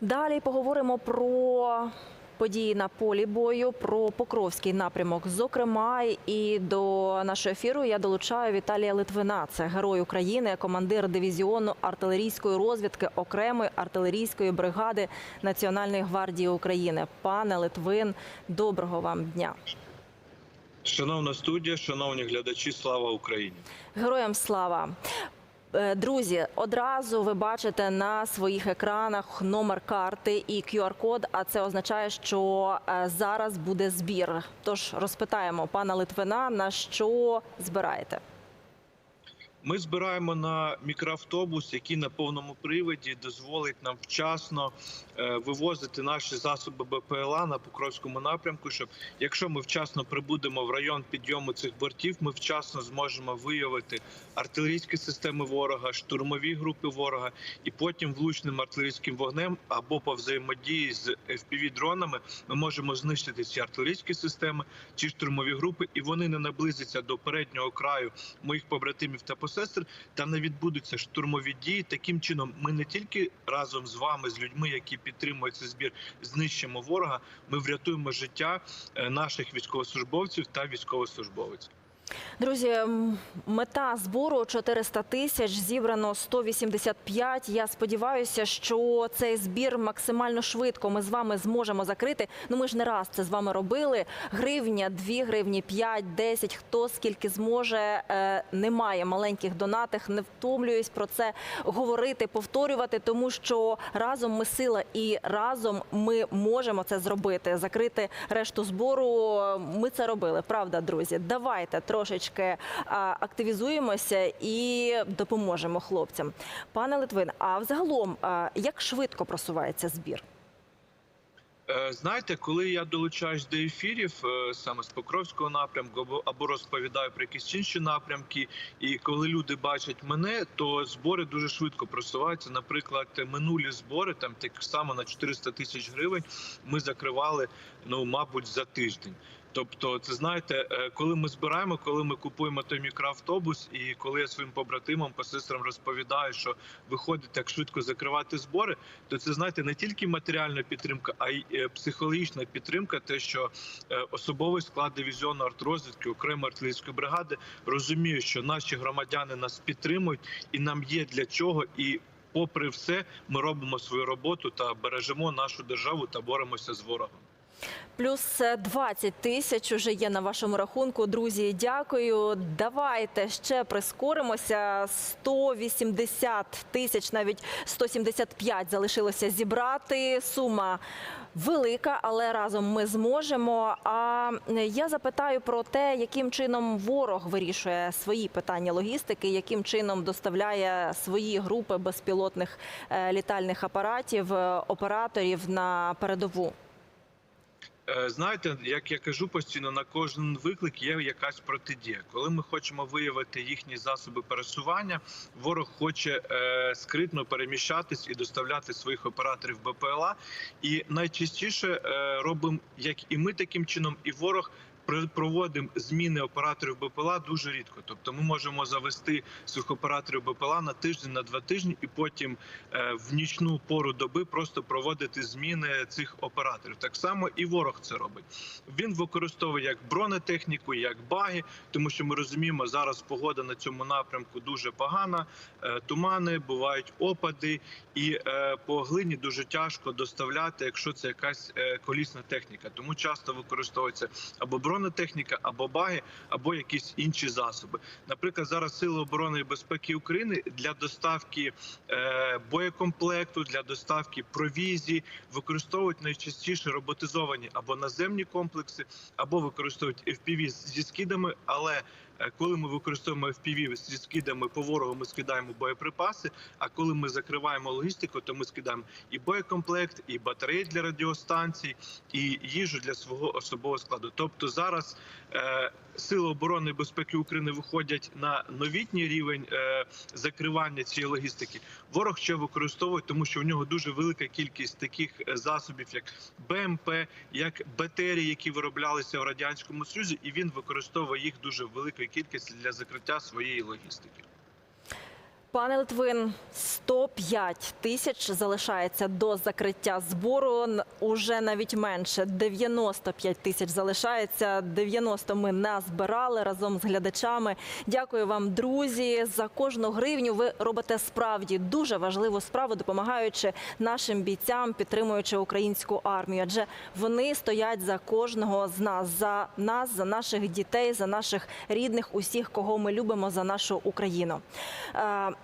Далі поговоримо про події на полі бою, про Покровський напрямок. Зокрема, і до нашого ефіру я долучаю Віталія Литвина. Це герой України, командир дивізіону артилерійської розвідки окремої артилерійської бригади Національної гвардії України. Пане Литвин, доброго вам дня. Шановна студія, шановні глядачі, слава Україні! Героям слава! Е, Друзі, одразу ви бачите на своїх екранах номер карти і QR-код. А це означає, що е, зараз буде збір. Тож розпитаємо пана Литвина, на що збираєте. Ми збираємо на мікроавтобус, який на повному приводі дозволить нам вчасно е, вивозити наші засоби БПЛА на Покровському напрямку. Щоб якщо ми вчасно прибудемо в район підйому цих бортів, ми вчасно зможемо виявити артилерійські системи ворога, штурмові групи ворога, і потім влучним артилерійським вогнем або по взаємодії з fpv дронами ми можемо знищити ці артилерійські системи, ці штурмові групи, і вони не наблизяться до переднього краю моїх побратимів та посестер, та не відбудуться штурмові дії. Таким чином, ми не тільки разом з вами, з людьми, які підтримують цей збір, знищимо ворога. Ми врятуємо життя е, наших військовослужбовців та військовослужбовців. Друзі, мета збору 400 тисяч, зібрано 185. Я сподіваюся, що цей збір максимально швидко ми з вами зможемо закрити. Ну ми ж не раз це з вами робили. Гривня, 2 гривні, 5, 10, хто скільки зможе. Е, Немає маленьких донатих. Не втомлююсь про це говорити, повторювати, тому що разом ми сила і разом ми можемо це зробити. Закрити решту збору. Ми це робили. Правда, друзі? Давайте трошечки активізуємося і допоможемо хлопцям. Пане Литвин, а взагалом, як швидко просувається збір? Е, Знаєте, коли я долучаюсь до ефірів е, саме з Покровського напрямку або розповідаю про якісь інші напрямки, і коли люди бачать мене, то збори дуже швидко просуваються. Наприклад, минулі збори там так само на 400 тисяч гривень ми закривали, ну мабуть, за тиждень. Тобто, це знаєте, е, коли ми збираємо, коли ми купуємо той мікроавтобус, і коли я своїм побратимам, посестрам розповідаю, що виходить так швидко закривати збори, то це знаєте не тільки матеріальна підтримка, а й е, психологічна підтримка. Те, що е, особовий склад дивізіону артрозвідки окремої артилерійської бригади розуміє, що наші громадяни нас підтримують, і нам є для чого і. Попри все, ми робимо свою роботу та бережемо нашу державу та боремося з ворогом. Плюс е, 20 тисяч уже є на вашому рахунку. Друзі, дякую. Давайте ще прискоримося. 180 тисяч, навіть 175 залишилося зібрати. Сума велика, але разом ми зможемо. А я запитаю про те, яким чином ворог вирішує свої питання логістики, яким чином доставляє свої групи безпілотних е, літальних апаратів, е, операторів на передову. Е, Знаєте, як я кажу постійно, на кожен виклик є якась протидія. Коли ми хочемо виявити їхні засоби пересування, ворог хоче е, скритно переміщатись і доставляти своїх операторів БПЛА. І найчастіше е, робимо як і ми таким чином, і ворог. Проводимо зміни операторів БПЛА дуже рідко. Тобто, ми можемо завести своїх операторів БПЛА на тиждень, на два тижні, і потім е, в нічну пору доби просто проводити зміни цих операторів. Так само і ворог це робить. Він використовує як бронетехніку, як баги, тому що ми розуміємо, зараз погода на цьому напрямку дуже погана. е, Тумани, бувають опади, і е, по глині дуже тяжко доставляти, якщо це якась колісна техніка. Тому часто використовується або бронетехніка, або баги, або якісь інші засоби. Наприклад, зараз Сили оборони і безпеки України для доставки е, боєкомплекту, для доставки провізії використовують найчастіше роботизовані або наземні комплекси, або використовують FPV зі скидами. Але коли ми використовуємо FPV зі скидами по ворогу, ми скидаємо боєприпаси. А коли ми закриваємо логістику, то ми скидаємо і боєкомплект, і батареї для радіостанцій, і їжу для свого особового складу. Тобто зараз е, Сили оборони і безпеки України виходять на новітній рівень е, закривання цієї логістики. Ворог ще використовує, тому що в нього дуже велика кількість таких е, засобів, як БМП, як БТРі, які вироблялися в радянському Союзі, і він використовує їх дуже великою кількістю для закриття своєї логістики. Пане Литвин, 105 тисяч залишається до закриття збору. Уже навіть менше 95 тисяч залишається. 90 ми назбирали разом з глядачами. Дякую вам, друзі, за кожну гривню. Ви робите справді дуже важливу справу, допомагаючи нашим бійцям, підтримуючи українську армію. Адже вони стоять за кожного з нас, за нас, за наших дітей, за наших рідних, усіх, кого ми любимо, за нашу Україну.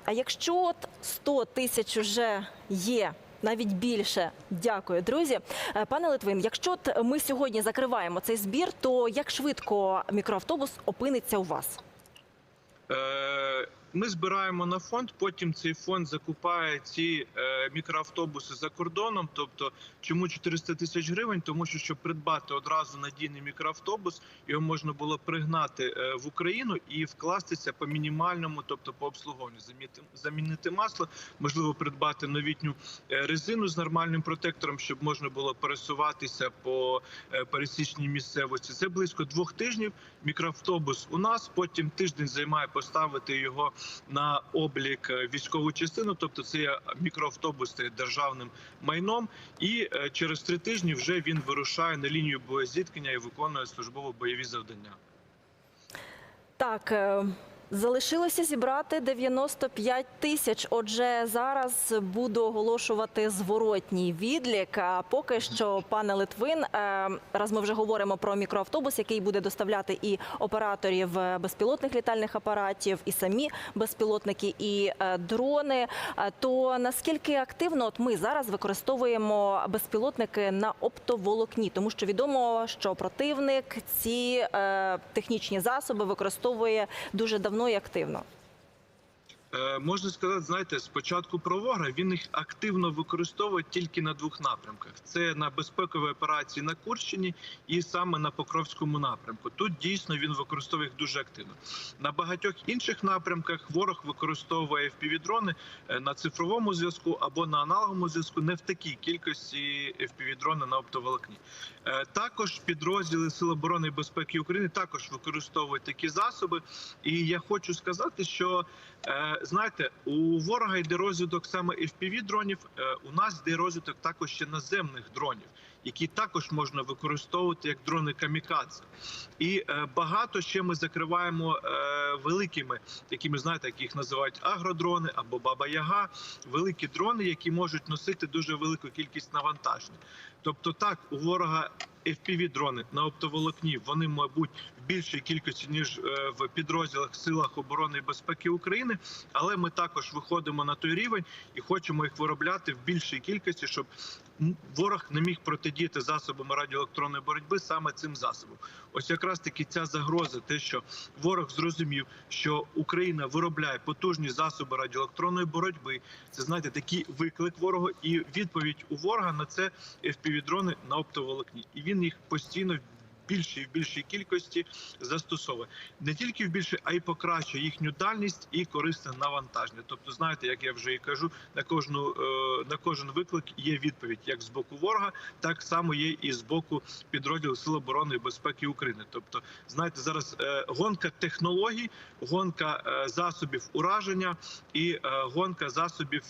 А якщо от 100 тисяч вже є. Навіть більше дякую, друзі. Е, Пане Литвин, якщо ми сьогодні закриваємо цей збір, то як швидко мікроавтобус опиниться у вас? Е, Ми збираємо на фонд. Потім цей фонд закупає ці е, мікроавтобуси за кордоном. Тобто, чому 400 тисяч гривень? Тому що щоб придбати одразу надійний мікроавтобус, його можна було пригнати е, в Україну і вкластися по мінімальному, тобто по обслуговуванню, замінити, масло, можливо, придбати новітню е, резину з нормальним протектором, щоб можна було пересуватися по пересічній місцевості. Це близько двох тижнів. Мікроавтобус у нас потім тиждень займає поставити його на облік е, військову частину, тобто це є мікроавтобус стає державним майном, і е, через три тижні вже він вирушає на лінію боєзіткнення і виконує службово бойові завдання. Так, е, залишилося зібрати 95 тисяч. Отже, зараз буду оголошувати зворотній відлік. А поки що, пане Литвин, е, раз ми вже говоримо про мікроавтобус, який буде доставляти і операторів безпілотних літальних апаратів, і самі безпілотники, і е, дрони. е, То наскільки активно от ми зараз використовуємо безпілотники на оптоволокні, тому що відомо, що противник ці технічні засоби використовує дуже давно і активно. Е, Можна сказати, знаєте, спочатку про ворога він їх активно використовує тільки на двох напрямках: це на безпекові операції на Курщині і саме на Покровському напрямку. Тут дійсно він використовує їх дуже активно. На багатьох інших напрямках ворог використовує FPV-дрони е, на цифровому зв'язку або на аналоговому зв'язку, не в такій кількості FPV-дрони на оптоволокні. Е, Також підрозділи Сил оборони і безпеки України також використовують такі засоби. І я хочу сказати, що Знаєте, у ворога йде розвиток саме fpv дронів. е, У нас йде розвиток також ще наземних дронів, які також можна використовувати як дрони камікадзе. І е, багато ще ми закриваємо е, великими, такими знаєте, як їх називають агродрони або баба Яга, великі дрони, які можуть носити дуже велику кількість навантажень. Тобто, так у ворога fpv дрони на оптоволокні вони, мабуть, в більшій кількості ніж е, в підрозділах силах оборони і безпеки України. Але ми також виходимо на той рівень і хочемо їх виробляти в більшій кількості, щоб ворог не міг протидіяти засобами радіоелектронної боротьби саме цим засобом. Ось якраз таки ця загроза, те, що ворог зрозумів, що Україна виробляє потужні засоби радіоелектронної боротьби. Це знаєте, такий виклик ворогу, і відповідь у ворога на це FPV-дрони на оптоволокні, і він їх постійно. Більшій в більшій кількості застосовує не тільки в більше, а й покращує їхню дальність і корисне навантаження. Тобто, знаєте, як я вже і кажу, на кожну е, на кожен виклик є відповідь як з боку ворога, так само є і з боку підрозділу Сил оборони і безпеки України. Тобто, знаєте, зараз е, гонка технологій, гонка е, засобів ураження і гонка засобів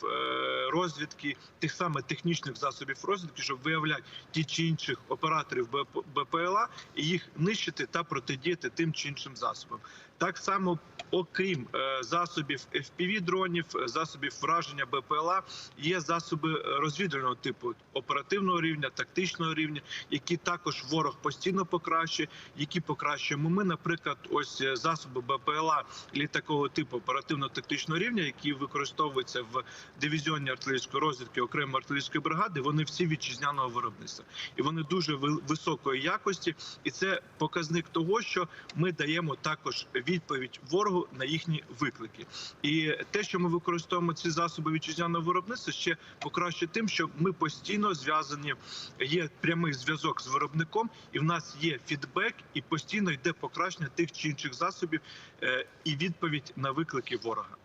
розвідки, тих самих технічних засобів розвідки, щоб виявляти ті чи інших операторів БП, БПЛА і їх нищити та протидіяти тим чи іншим засобам. Так само, окрім е, засобів fpv дронів, е, засобів враження БПЛА, є засоби розвідувального типу оперативного рівня, тактичного рівня, які також ворог постійно покращує, які покращуємо ми. Наприклад, ось е, засоби БПЛА літакового типу оперативно-тактичного рівня, які використовуються в дивізіоні артилерійської розвідки окремої артилерійської бригади. Вони всі вітчизняного виробництва, і вони дуже ви- високої якості. І це показник того, що ми даємо також відповідь ворогу на їхні виклики. І те, що ми використовуємо ці засоби вітчизняного виробництва, ще покраще тим, що ми постійно зв'язані. Є прямий зв'язок з виробником, і в нас є фідбек, і постійно йде покращення тих чи інших засобів е, і відповідь на виклики ворога.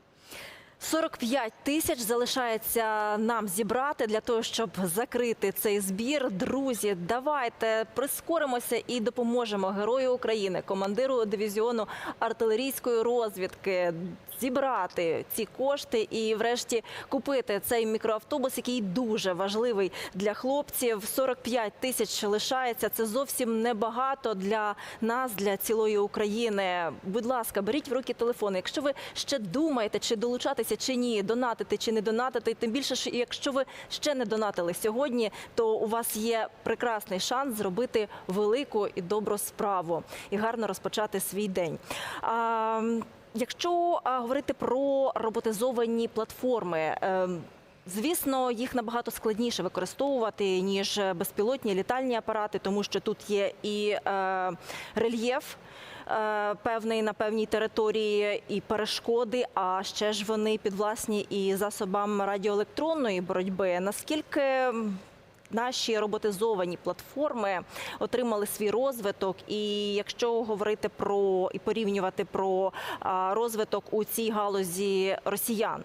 45 тисяч залишається нам зібрати для того, щоб закрити цей збір. Друзі, давайте прискоримося і допоможемо герою України, командиру дивізіону артилерійської розвідки. Зібрати ці кошти і, врешті, купити цей мікроавтобус, який дуже важливий для хлопців. 45 тисяч лишається. Це зовсім небагато для нас, для цілої України. Будь ласка, беріть в руки телефони. Якщо ви ще думаєте, чи долучатися, чи ні, донатити чи не донатити, тим більше, якщо ви ще не донатили сьогодні, то у вас є прекрасний шанс зробити велику і добру справу і гарно розпочати свій день. Якщо говорити про роботизовані платформи. ем, Звісно, їх набагато складніше використовувати ніж безпілотні літальні апарати, тому що тут є і е, рельєф е, певний на певній території, і перешкоди. А ще ж вони підвласні і засобам радіоелектронної боротьби. Наскільки наші роботизовані платформи отримали свій розвиток, і якщо говорити про і порівнювати про розвиток у цій галузі росіян?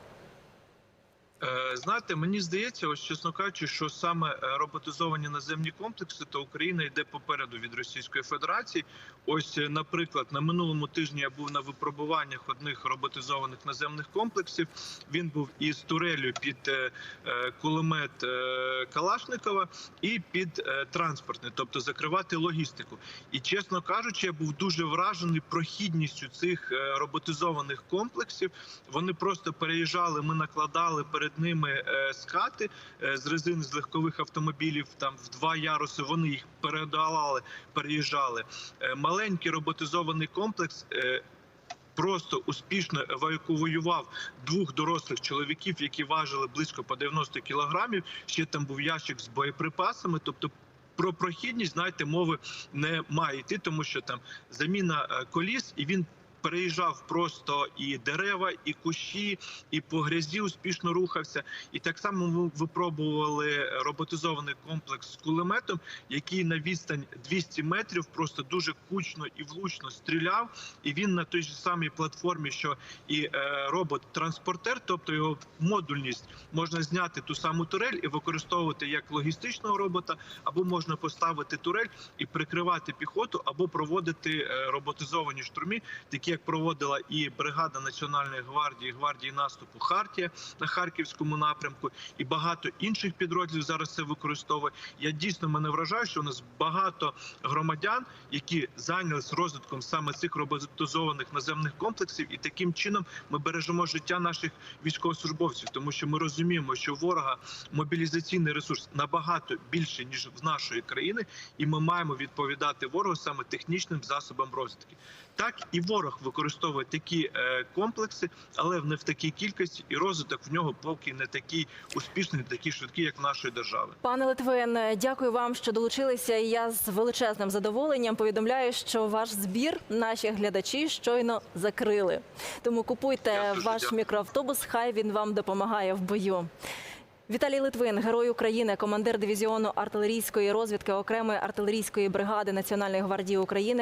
Е, Знаєте, мені здається, ось чесно кажучи, що саме е, роботизовані наземні комплекси, то Україна йде попереду від Російської Федерації. Ось, е, наприклад, на минулому тижні я був на випробуваннях одних роботизованих наземних комплексів. Він був із турелю під кулемет Калашникова і під транспортний, тобто закривати логістику. І чесно кажучи, я був дуже вражений прохідністю цих роботизованих комплексів. Вони просто переїжджали. Ми накладали перед ними е, скати е, з резини з легкових автомобілів. Там в два яруси вони їх передавали, переїжджали. Е, Маленький роботизований комплекс. Просто успішно евакуював двох дорослих чоловіків, які важили близько по 90 кілограмів. Ще там був ящик з боєприпасами. Тобто, про прохідність, знаєте, мови не має йти, тому що там заміна коліс, і він переїжджав просто і дерева, і кущі, і по грязі успішно рухався. І так само ми випробували роботизований комплекс з кулеметом, який на відстань 200 метрів просто дуже кучно і влучно стріляв. І він на той же самій платформі, що і е, робот-транспортер, тобто його модульність, можна зняти ту саму турель і використовувати як логістичного робота, або можна поставити турель і прикривати піхоту, або проводити е, роботизовані штурмі, такі як проводила і бригада Національної гвардії гвардії наступу Хартія на харківському напрямку, і багато інших підрозділів зараз це використовує. Я дійсно мене вражаю, що у нас багато громадян, які зайнялись розвитком саме цих роботизованих наземних комплексів, і таким чином ми бережемо життя наших військовослужбовців, тому що ми розуміємо, що ворога мобілізаційний ресурс набагато більше ніж в нашої країни, і ми маємо відповідати ворогу саме технічним засобам розвідки. Так і ворог використовує такі е, комплекси, але не в такій кількості, і розвиток в нього поки не такий успішний, не такий швидкий, як в нашої держави. Пане Литвин, дякую вам, що долучилися. І Я з величезним задоволенням повідомляю, що ваш збір наші глядачі щойно закрили. Тому купуйте ваш дякую. мікроавтобус. Хай він вам допомагає в бою. Віталій Литвин, герой України, командир дивізіону артилерійської розвідки окремої артилерійської бригади Національної гвардії України.